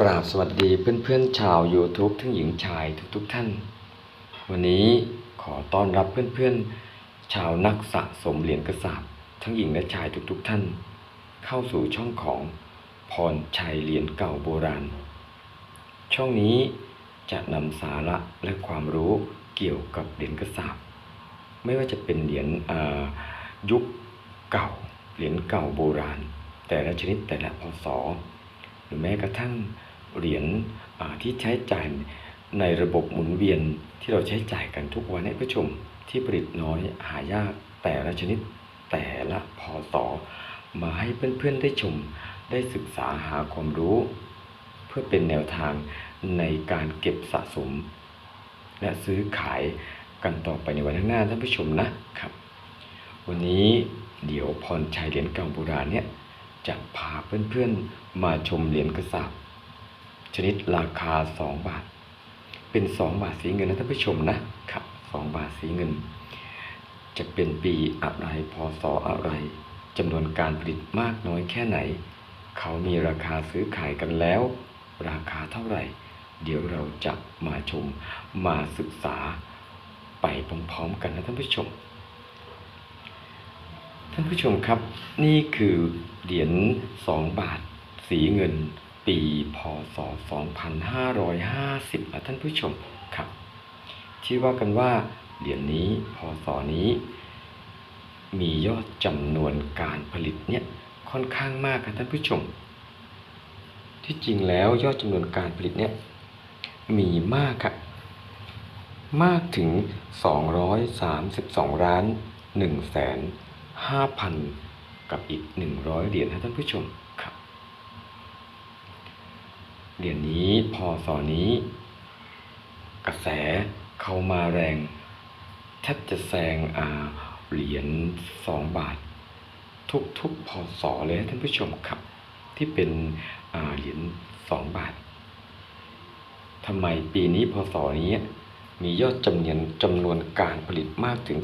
กราบสวัสดีเพื่อนๆชาว YouTube ทั้งหญิงชายทุกๆท่าน วันนี้ขอต้อนรับเพื่อนๆ ชาวนักสะสมเหรียญกระสาบทั้งหญิงและชายทุกๆท่าน เข้าสู่ช่องของพรชัยเหรียญเก่าโบราณ ช่องนี้จะนำสาระและความรู้เกี่ยวกับเหรียญกระสาบไม่ว่าจะเป็นเหรียญยุคเก่าเหรียญเก่าโบราณ แต่ละชนิดแต่ละพศ รือแม้กระทั่งเหรียญที่ใช้จ่ายในระบบหมุนเวียนที่เราใช้จ่ายกันทุกวันให้ผู้ชมที่ผลิตน้อยหายากแต่ละชนิดแต่ละพศมาให้เพื่อนๆได้ชมได้ศึกษาหาความรู้ เพื่อเป็นแนวทางในการเก็บสะสม และซื้อขายกันต่อไปในวันข้างหน้าท่านผู้ชมนะครับ วันนี้เดี๋ยวพรชัยเหรียญเก่าโบราณเนี่ย จะพาเพื่อนๆมาชมเหรียญกระสาบชนิดราคา 2 บาท เป็น 2 บาทสีเงินนะท่านผู้ชมนะครับ2บาทสีเงิน จะเป็นปีอะไรพศอะไรจำนวนการผลิตมากน้อยแค่ไหน เขามีราคาซื้อขายกันแล้ว ราคาเท่าไหร่ เดี๋ยวเราจะมาชมมาศึกษาไปพร้อมๆกันนะท่านผู้ชม ท่านผู้ชมครับ นี่คือเหรียญ2 บาท สีเงิน ปีพศ 2550นะท่านผู้ชมครับ ที่ว่ากันว่าเหรียญนี้พศนี้ มียอดจำนวนการผลิตเนี่ยค่อนข้างมากครับท่านผู้ชม ที่จริงแล้วยอดจำนวนการผลิตเนี่ยมีมากครับมากถึง 232ล้าน1แสน 5,000 กับอีก 100 เหรียญนะท่านผู้ชมครับ เหรียญนี้พอสอนี้ กระแสเข้ามาแรงแทบจะแซงอ่าเหรียญ2บาท ทุกๆพอสอเลยท่านผู้ชมครับ ที่เป็นอ่าเหรียญ2บาททำไมปีนี้พศนี้มียอดจำนวนจำนวนการผลิตมากถึง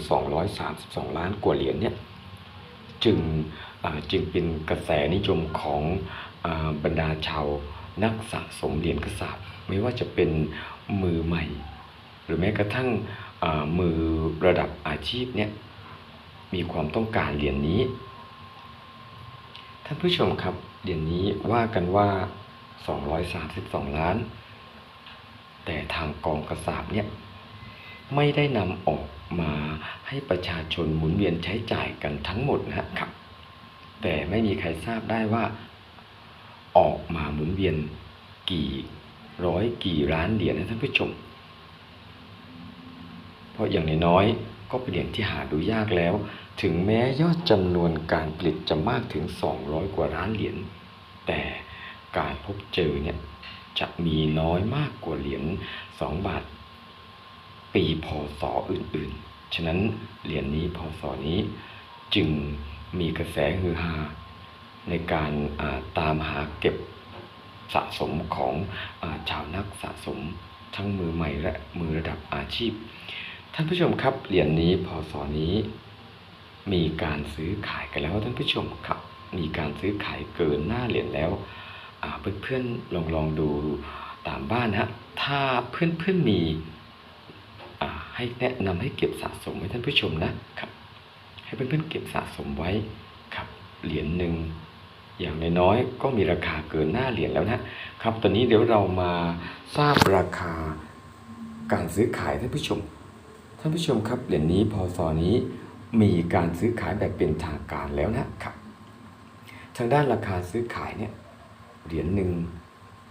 232 ล้านกว่าเหรียญเนี่ย จึงจึงเป็นกระแสนิยมของอบรรดาชาวนักสะสมเหรียญกระสาบไม่ว่าจะเป็นมือใหม่ หรือแม้กระทั่งมือระดับอาชีพเนี่ยมีความต้องการเหรียญนี้ ท่านผู้ชมครับเหรียญนี้ว่ากันว่า 232 ล้าน แต่ทางกองกระสาบเนี่ย ไม่ได้นำออกมาให้ประชาชนหมุนเวียนใช้จ่ายกันทั้งหมดนะครับ แต่ไม่มีใครทราบได้ว่า ออกมาหมุนเวียนกี่ร้อยกี่ล้านเหรียญนะท่านผู้ชม เพราะอย่างน้อยก็เป็นเหรียญที่หาดูยากแล้ว ถึงแม้ยอดจำนวนการผลิตจะมากถึง 200 กว่าล้านเหรียญ แต่การพบเจอเนี่ยจะมีน้อยมากกว่าเหรียญ2บาท ปีพศอื่นๆ ฉะนั้นเหรียญนี้พศนี้จึงมีกระแสฮือฮาในการาตามหาเก็บสะสมของอาชาวนักสะสมทั้งมือใหม่และมือระดับอาชีพ ท่านผู้ชมครับเหรียญนี้พศนี้ มีการซื้อขายกันแล้วท่านผู้ชมครับ มีการซื้อขายเกินหน้าเหรียญแล้วเพื่อนๆลองลองดูตามบ้านนะฮะถ้าเพื่อนๆมี ให้แนะนำให้เก็บสะสมไว้ท่านผู้ชมนะครับ ให้เพื่อนๆเก็บสะสมไว้ครับเหรียญหนึ่งอย่างน้อยๆก็มีราคาเกินหน้าเหรียญแล้วนะครับ ตอนนี้เดี๋ยวเรามาทราบราคาการซื้อขายท่านผู้ชม ท่านผู้ชมครับเหรียญนี้พศนี้มีการซื้อขายแบบเป็นทางการแล้วนะครับ ทางด้านราคาซื้อขายเนี่ยเหรียญหนึ่ง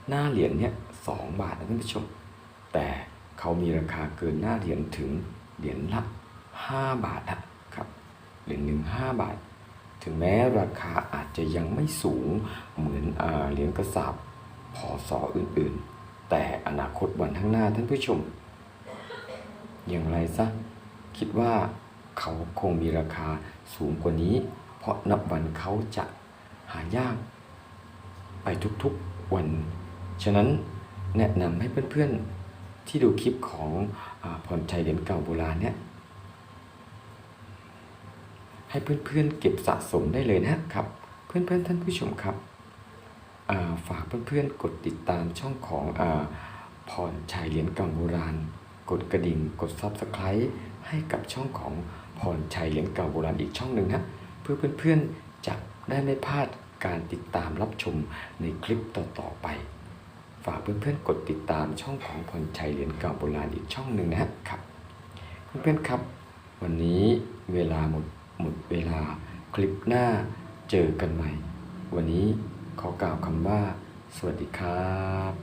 หน้าเหรียญเนี่ยสองบาทนะท่านผู้ชม แต่ เขามีราคาเกินหน้าเหรียญถึงเหรียญละห้าบาทนะครับเหรียญหนึ่งห้าบาท ถึงแม้ราคาอาจจะยังไม่สูงเหมือนเหรียญกระสาบพศอื่นๆ แต่อนาคตวันข้างหน้าท่านผู้ชม อย่างไรซะคิดว่าเขาคงมีราคาสูงกว่านี้ เพราะนับวันเขาจะหายาก ไปทุกๆวัน ฉะนั้นแนะนำให้เพื่อนๆ ที่ดูคลิปของอาพรชัยเหรียญเก่าโบราณเนี่ยให้เพื่อนๆเก็บสะสมได้เลยนะครับ เพื่อนๆท่านผู้ชมครับาฝากเพื่อนๆกดติดตามช่องของอาพรชัยเหรียญเก่าโบราณ กดกระดิ่งกด Subscribe ให้กับช่องของพรชัยเหรียญเก่าโบราณอีกช่องหนึ่งฮะเพื่อเพื่อนๆจะได้ไม่พลาดการติดตามรับชมในคลิปต่อๆไป ฝากเพื่อนๆกดติดตามช่องของพรชัยเหรียญเก่าโบราณอีกช่องหนึ่งนะฮะครับ เพื่อนๆครับ วันนี้เวลาหมดหมดเวลาคลิปหน้าเจอกันใหม่ วันนี้ขอกล่าวคำว่า สวัสดีครับ